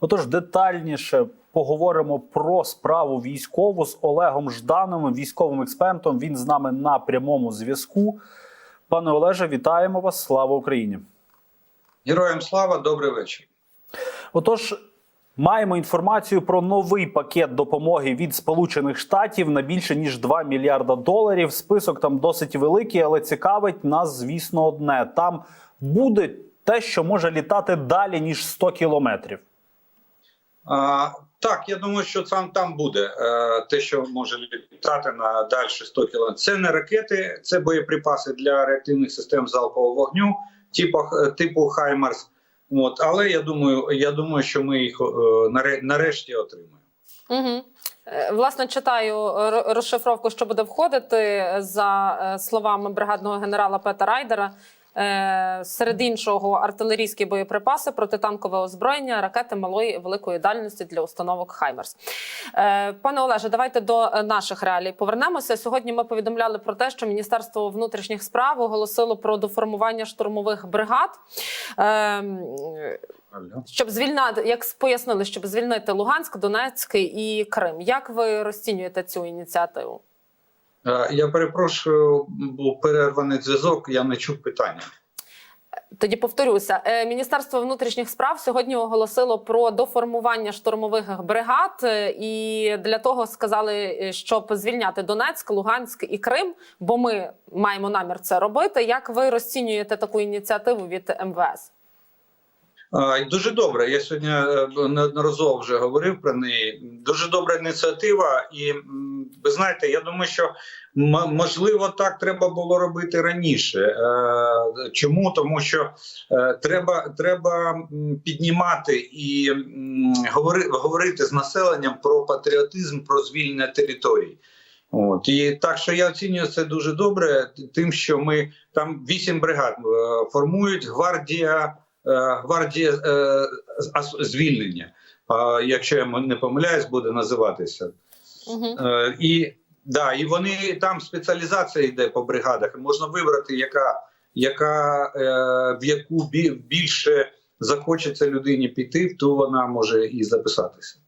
Отож, детальніше поговоримо про справу військову з Олегом Ждановим, військовим експертом. Він з нами на прямому зв'язку. Пане Олеже, вітаємо вас! Слава Україні! Героям слава, добрий вечір. Отож, маємо інформацію про новий пакет допомоги від Сполучених Штатів на більше ніж 2 мільярда доларів. Список там досить великий, але цікавить нас, звісно, одне: там буде те, що може літати далі ніж 100 кілометрів. Так, я думаю, що там, там буде е, те, що може літати на далі 100 км. Це не ракети, це боєприпаси для реактивних систем залпового вогню, типу, типу Хаймарс. От, але я думаю, я думаю, що ми їх е, наре- нарешті отримаємо. Угу. Власне, читаю ро- розшифровку, що буде входити за е, словами бригадного генерала Пета Райдера. Е, Серед іншого, артилерійські боєприпаси, протитанкове озброєння, ракети малої великої дальності для установок Хаймерс. Е, Пане Олеже, давайте до е, наших реалій повернемося. Сьогодні ми повідомляли про те, що Міністерство внутрішніх справ оголосило про доформування штурмових бригад. Ем, щоб звільнати, як пояснили, щоб звільнити Луганськ, Донецьк і Крим. Як ви розцінюєте цю ініціативу? Е, я перепрошую, був перерваний зв'язок, я не чув питання. Тоді повторюся, Е, Міністерство внутрішніх справ сьогодні оголосило про доформування штурмових бригад, е, і для того сказали, щоб звільняти Донецьк, Луганськ і Крим, бо ми маємо намір це робити. Як ви розцінюєте таку ініціативу від МВС? Дуже добре. Я сьогодні е, неодноразово вже говорив про неї. Дуже добра ініціатива, і ви знаєте, я думаю, що можливо так треба було робити раніше. Е, Чому? Тому що е, треба, треба піднімати і говорити з населенням про патріотизм, про звільнення територій. От і так, що я оцінюю це дуже добре, тим, що ми там вісім бригад формують гвардія. Е, гвардія е, звільнення, а якщо я не помиляюсь, буде називатися. Угу. І да, і вони там спеціалізація йде по бригадах. Можна вибрати, яка, яка в яку бі- більше захочеться людині піти, то вона може і записатися.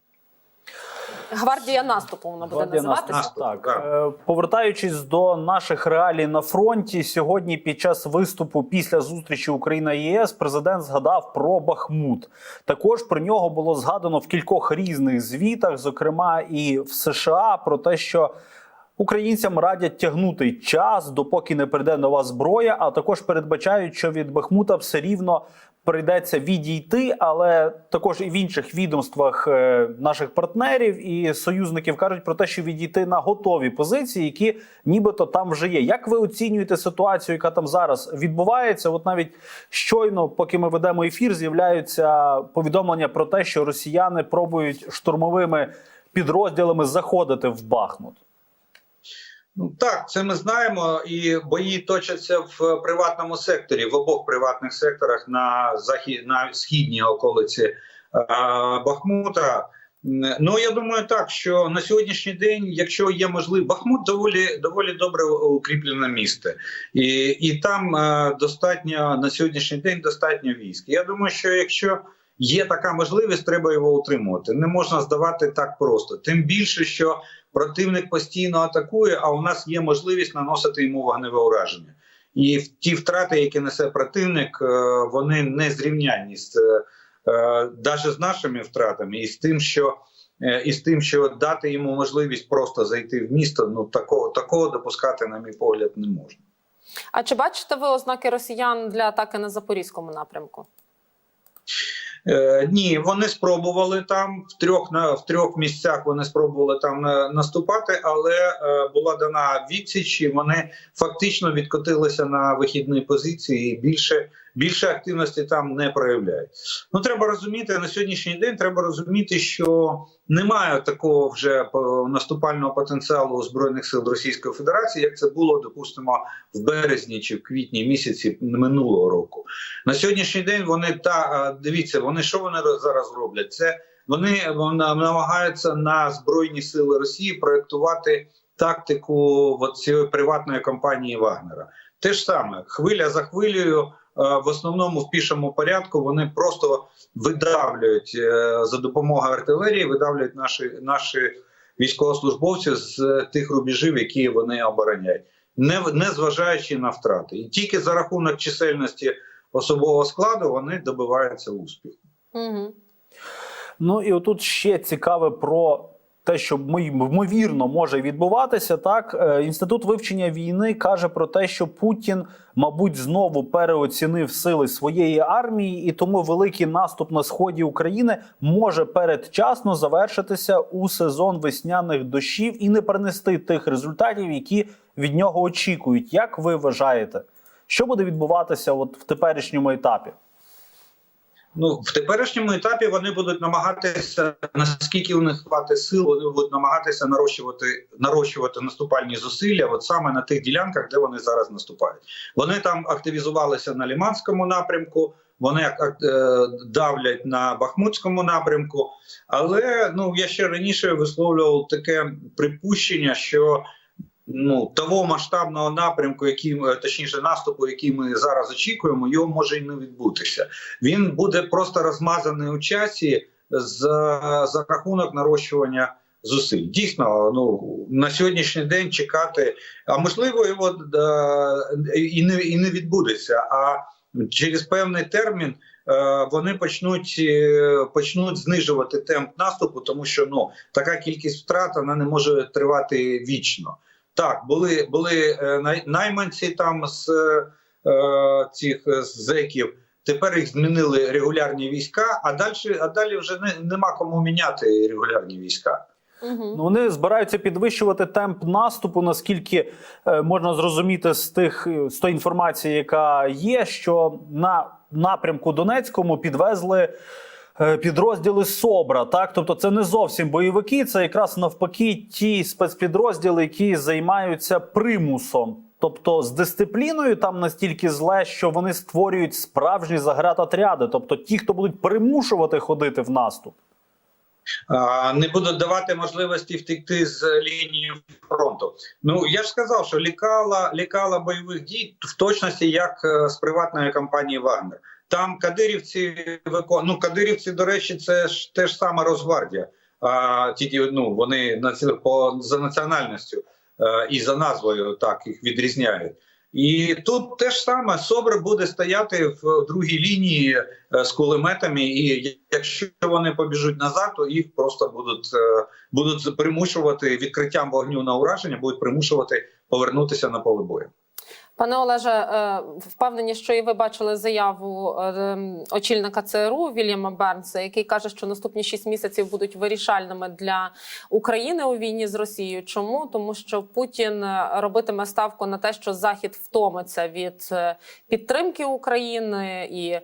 Гвардія наступу вона буде Гвардія називатися. наступу. Наступ, Так, так. Е, повертаючись до наших реалій на фронті, сьогодні під час виступу після зустрічі Україна ЄС президент згадав про Бахмут. Також про нього було згадано в кількох різних звітах, зокрема і в США, про те, що. Українцям радять тягнути час, допоки не прийде нова зброя. А також передбачають, що від Бахмута все рівно прийдеться відійти. Але також і в інших відомствах е, наших партнерів і союзників кажуть про те, що відійти на готові позиції, які нібито там вже є. Як ви оцінюєте ситуацію, яка там зараз відбувається? От навіть щойно, поки ми ведемо ефір, з'являються повідомлення про те, що росіяни пробують штурмовими підрозділами заходити в Бахмут. Ну так, це ми знаємо, і бої точаться в приватному секторі, в обох приватних секторах на захід на східній околиці е, Бахмута. Ну я думаю, так що на сьогоднішній день, якщо є можливість, Бахмут доволі доволі добре укріплене місто, і і там е, достатньо на сьогоднішній день достатньо військ. Я думаю, що якщо є така можливість, треба його утримувати. Не можна здавати так просто. Тим більше, що противник постійно атакує, а у нас є можливість наносити йому вогневе ураження. І ті втрати, які несе противник, е, вони не зрівнянні з навіть з нашими втратами, і з тим, що е, і з тим, що дати йому можливість просто зайти в місто. Ну такого такого допускати, на мій погляд, не можна. А чи бачите ви ознаки росіян для атаки на запорізькому напрямку? Е, ні, вони спробували там в трьох на в трьох місцях. Вони спробували там е, наступати, але е, була дана відсіч, і вони фактично відкотилися на вихідні позиції. і Більше більше активності там не проявляють. Ну треба розуміти на сьогоднішній день. Треба розуміти, що немає такого вже наступального потенціалу збройних сил Російської Федерації, як це було, допустимо, в березні чи в квітні місяці минулого року. На сьогоднішній день вони та дивіться, вони що вони зараз роблять? Це вони, намагаються на збройні сили Росії проектувати тактику цієї приватної компанії Вагнера. Те ж саме хвиля за хвилею. В основному в пішому порядку вони просто видавлюють е, за допомогою артилерії, видавлюють наші наші військовослужбовців з е, тих рубежів, які вони обороняють, не, не зважаючи на втрати, і тільки за рахунок чисельності особового складу вони добиваються успіху. Угу. Ну і отут ще цікаве про те, що ймовірно може відбуватися. Так, Е, інститут вивчення війни каже про те, що Путін, мабуть, знову переоцінив сили своєї армії, і тому великий наступ на сході України може передчасно завершитися у сезон весняних дощів і не принести тих результатів, які від нього очікують. Як ви вважаєте, що буде відбуватися от в теперішньому етапі? Ну в теперішньому етапі вони будуть намагатися наскільки у них хватить сил, вони будуть намагатися нарощувати нарощувати наступальні зусилля, от саме на тих ділянках, де вони зараз наступають. Вони там активізувалися на Ліманському напрямку. Вони е, давлять на Бахмутському напрямку, але ну я ще раніше висловлював таке припущення, що ну того масштабного напрямку, який е, точніше наступу, який ми зараз очікуємо, його може і не відбутися. Він буде просто розмазаний у часі за, за рахунок нарощування зусиль. Дійсно, ну на сьогоднішній день чекати, а можливо, його е, і не і не відбудеться. А через певний термін. е, Вони почнуть е, почнуть знижувати темп наступу, тому що ну така кількість втрат вона не може тривати вічно. Так, були були е, найманці там з е, цих е, зеків. Тепер їх змінили регулярні війська, а далі, а далі вже не, нема кому міняти регулярні війська. Угу. Ну, вони збираються підвищувати темп наступу, наскільки е, можна зрозуміти з тих з тої інформації, яка є, що на напрямку Донецькому підвезли. Е, Підрозділи СОБРа, так тобто це не зовсім бойовики, це якраз навпаки ті спецпідрозділи, які займаються примусом. Тобто з дисципліною там настільки зле, що вони створюють справжні заградотряди, тобто ті, хто будуть примушувати ходити в наступ. Не будуть давати можливості втекти з лінії фронту. Ну я ж сказав, що лікала лікала бойових дій в точності як е, з приватної компанії Вагнер. Там кадирівці викон... ну, кадирівці, до речі, це ж теж сама Росгвардія. А тільки ну вони наці- по за національністю е, і за назвою так їх відрізняють. І тут те ж саме СОБР буде стояти в другій лінії е, з кулеметами, і якщо вони побіжуть назад, то їх просто будуть е, будуть примушувати відкриттям вогню на ураження, будуть примушувати повернутися на поле бою. Пане Олеже, е, впевнені, що і ви бачили заяву е, очільника ЦРУ Вільяма Бернса, який каже, що наступні шість місяців будуть вирішальними для України у війні з Росією. Чому тому, що Путін е, робитиме ставку на те, що Захід втомиться від підтримки України, і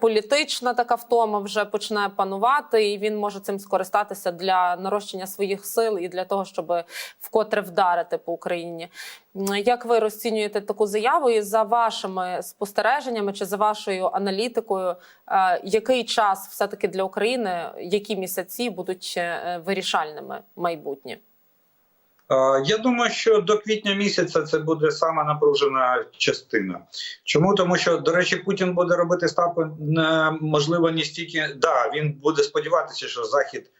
політична така втома вже почне панувати, і він може цим скористатися для нарощення своїх сил і для того, щоб вкотре вдарити по Україні. Як ви розцінюєте таку заяву? І за вашими спостереженнями чи за вашою аналітикою, е, який час все таки для України, які місяці будуть е, вирішальними майбутнє? Е, Я думаю, що до квітня місяця це буде сама напружена частина. Чому тому, що до речі, Путін буде робити ставку можливо не стільки. Да, він буде сподіватися, що Захід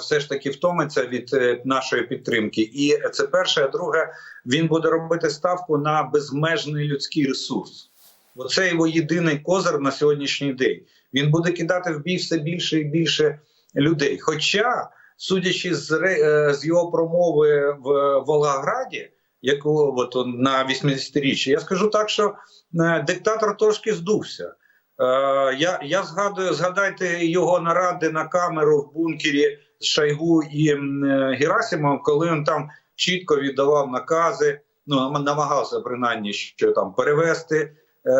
все ж таки втомиться від е, нашої підтримки, і це перше. А друге, він буде робити ставку на безмежний людський ресурс. Оце його єдиний козир на сьогоднішній день. Він буде кидати в бій все більше і більше людей. Хоча судячи з, е, з його промови в Волгограді, яку от на 80-річчя, я скажу так, що е, диктатор трошки здувся. Е, я, я згадую, згадайте його наради на камеру в бункері Шайгу і е, коли він там чітко віддавав накази, ну намагався принаймні що там перевести е,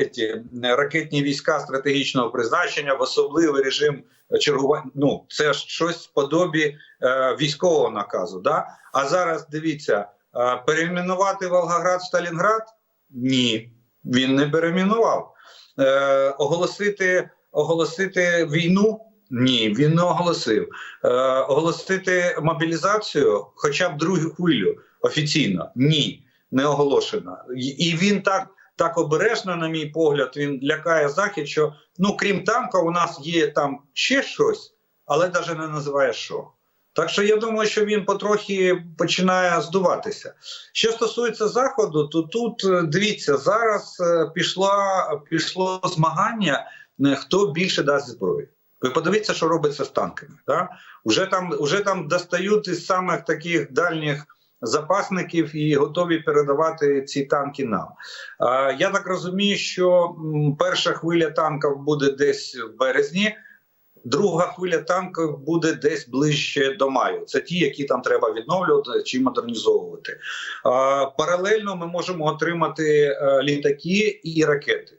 еті, ракетні війська стратегічного призначення в особливий режим чергування. Ну це ж щось подобі е, військового наказу. Да? А зараз дивіться, е, перейменувати Волгоград Сталінград? Ні, він не перейменував. Е, оголосити, оголосити війну? Ні, він не оголосив. Е, оголосити мобілізацію, хоча б другу хвилю офіційно? Ні, не оголошено. І- він так так обережно, на мій погляд, він лякає захід, що ну крім танка, у нас є там ще щось, але навіть не називає що. Так що я думаю, що він потрохи починає здуватися. Що стосується заходу, то тут е, дивіться, зараз е, пішла пішло змагання, е, хто більше дасть зброї. Ви подивіться, що робиться з танками. Да? Уже там, уже там достають із самих таких дальніх запасників і готові передавати ці танки нам. А, я так розумію, що перша хвиля танків буде десь в березні. Друга хвиля танків буде десь ближче до маю. Це ті, які там треба відновлювати чи модернізовувати. А, паралельно ми можемо отримати е, літаки і ракети.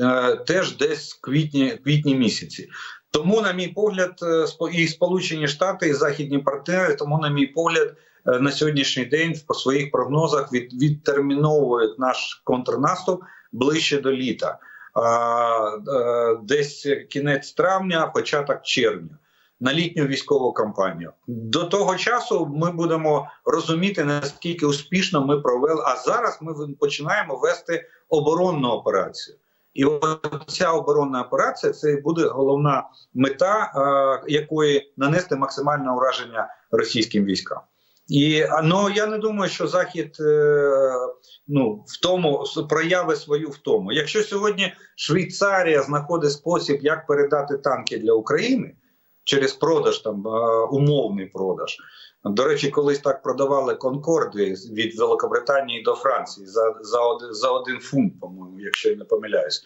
Е, теж десь в квітні, квітні місяці. Тому, на мій погляд, е, і Сполучені Штати, і західні партнери, тому, на мій погляд, е, на сьогоднішній день по своїх прогнозах від, відтерміновують наш контрнаступ ближче до літа. А, е, десь кінець травня, початок червня. На літню військову кампанію до того часу ми будемо розуміти наскільки успішно ми провели. А зараз ми починаємо вести оборонну операцію. І ця оборонна операція це буде головна мета, е, якої нанести максимальне ураження російським військам. І ну я не думаю, що захід е, ну в тому прояви свою в тому. Якщо сьогодні Швейцарія знаходить спосіб, як передати танки для України через продаж, там е, умовний продаж. До речі, колись так продавали конкорди від Великобританії до Франції за за, один, за один фунт, по-моєму, якщо я не помиляюсь.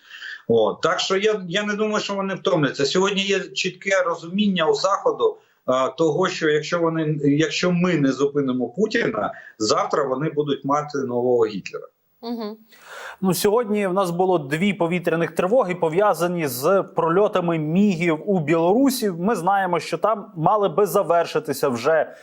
От. Так що я, я не думаю, що вони втомляться. Сьогодні є чітке розуміння у заходу а, того, що якщо вони, якщо ми не зупинимо Путіна, завтра вони будуть мати нового Гітлера. Угу. Ну сьогодні в нас було дві повітряних тривоги пов'язані з прольотами мігів у Білорусі. Ми знаємо, що там мали би завершитися вже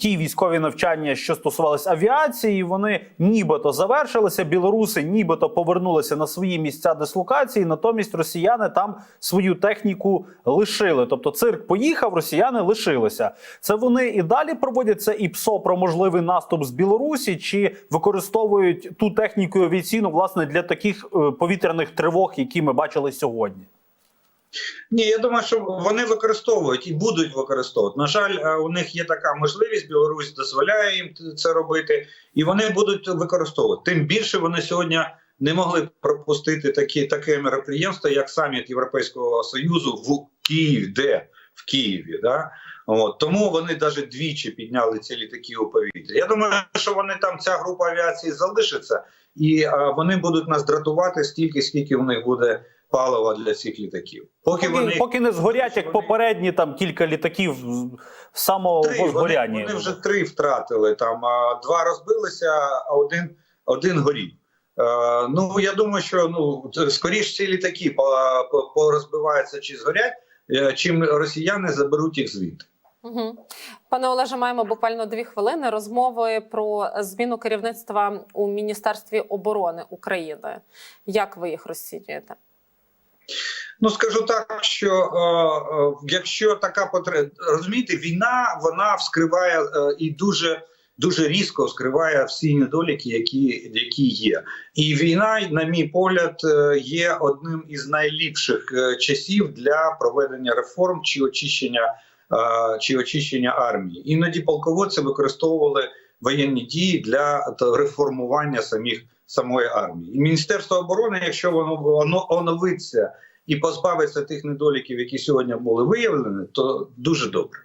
ті військові навчання, що стосувалися авіації. Вони нібито завершилися. Білоруси нібито повернулися на свої місця дислокації. Натомість росіяни там свою техніку лишили. Тобто цирк поїхав, росіяни лишилися. Це вони і далі проводять це і ПСО про можливий наступ з Білорусі, чи використовують ту техніку авіаційну власне для таких е, повітряних тривог, які ми бачили сьогодні. Ні, я думаю, що вони використовують і будуть використовувати. На жаль, е, у них є така можливість. Білорусь дозволяє їм це робити, і вони будуть використовувати. Тим більше вони сьогодні не могли пропустити такі таке мероприємство, як саміт Європейського союзу в Києві, де в Києві. Да? От тому вони навіть двічі підняли ці літаки у повітря. Я думаю, що вони там ця група авіації залишиться, і е, вони будуть нас дратувати стільки, скільки у них буде палива для цих літаків. Поки, Поки, вони поки не згорять, як вони- попередні там кілька літаків самого три, вони, вони вже три втратили. Там а, два розбилися, а один, один горів. Е, ну я думаю, що ну це, скоріш ці літаки по, по, порозбиваються чи згорять, е, чим росіяни заберуть їх звідти. Угу. Пане Олеже, маємо буквально дві хвилини розмови про зміну керівництва у Міністерстві оборони України. Як ви їх розцінюєте? Ну скажу так, що е, е, якщо така потреба, розумієте, війна вона вскриває е, і дуже дуже різко вскриває всі недоліки, які, які є. І війна, на мій погляд, е, є одним із найліпших е, часів для проведення реформ чи очищення е, чи очищення армії. Іноді полководці використовували воєнні дії для реформування самих самої армії. І Міністерство оборони, якщо воно воно оновиться і позбавиться тих недоліків, які сьогодні були виявлені, то дуже добре.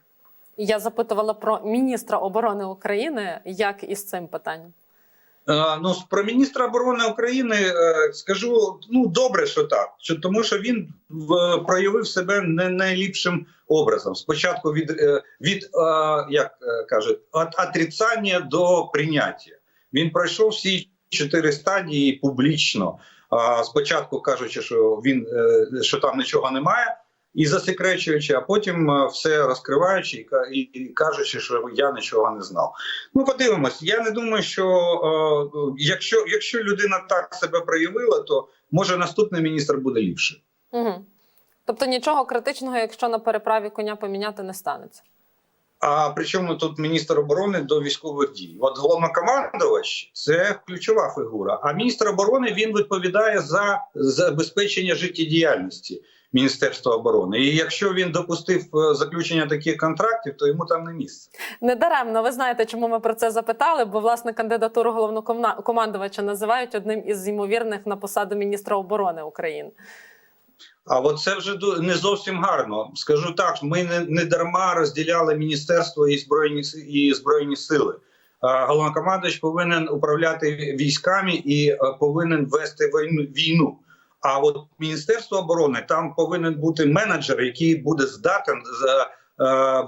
Я запитувала про міністра оборони України. Як із цим питанням? Е, Ну, про міністра оборони України е, скажу ну добре, що так, тому, що він проявив себе не найліпшим образом. Спочатку від е, від як кажуть, від отрицання до прийняття. Він пройшов всі чотири стадії публічно. Спочатку кажучи, що він що там нічого немає, і засекречуючи, а потім е, все розкриваючи і, і кажучи, що я нічого не знав. Ну, подивимось. Я не думаю, що е, якщо, якщо людина так себе проявила, то може наступний міністр буде ліпше. Угу. Тобто нічого критичного, якщо на переправі коня поміняти, не станеться. А причому тут міністр оборони до військових дій? От головнокомандувач це ключова фігура. А міністр оборони він відповідає за забезпечення життєдіяльності Міністерства оборони. І якщо він допустив е, заключення таких контрактів, то йому там не місце. Не даремно. Ви знаєте, чому ми про це запитали? Бо власне кандидатуру головнокомандувача називають одним із ймовірних на посаду міністра оборони України. А от це вже не зовсім гарно. Скажу так, ми не, не дарма розділяли міністерство і збройні і збройні сили. Головнокомандувач повинен управляти військами і е, повинен вести війну. А от міністерство оборони там повинен бути менеджер, який буде здатен е,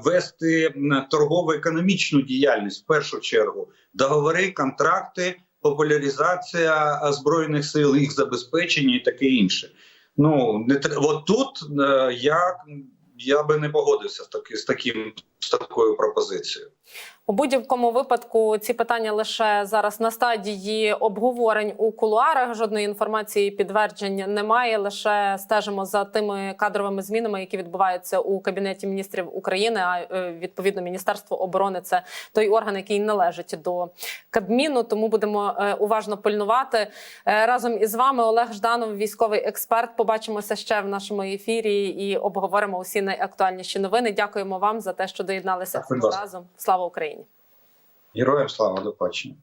Вести м, торгово-економічну діяльність в першу чергу, договори, контракти, популяризація е, збройних сил, їх забезпечення і таке інше. Ну не от тут е, я, я би не погодився з таки з таким з такою пропозицією. У будь-якому випадку ці питання лише зараз на стадії обговорень у кулуарах. Жодної інформації підтверджень немає. Лише стежимо за тими кадровими змінами, які відбуваються у кабінеті міністрів України. А е, відповідно Міністерство оборони це той орган, який належить до Кабміну. Тому будемо е, уважно пильнувати Е, разом із вами. Олег Жданов, військовий експерт. Побачимося ще в нашому ефірі і обговоримо усі найактуальніші новини. Дякуємо вам за те, що доєдналися разом. Слава Україні! Героям слава до побачення.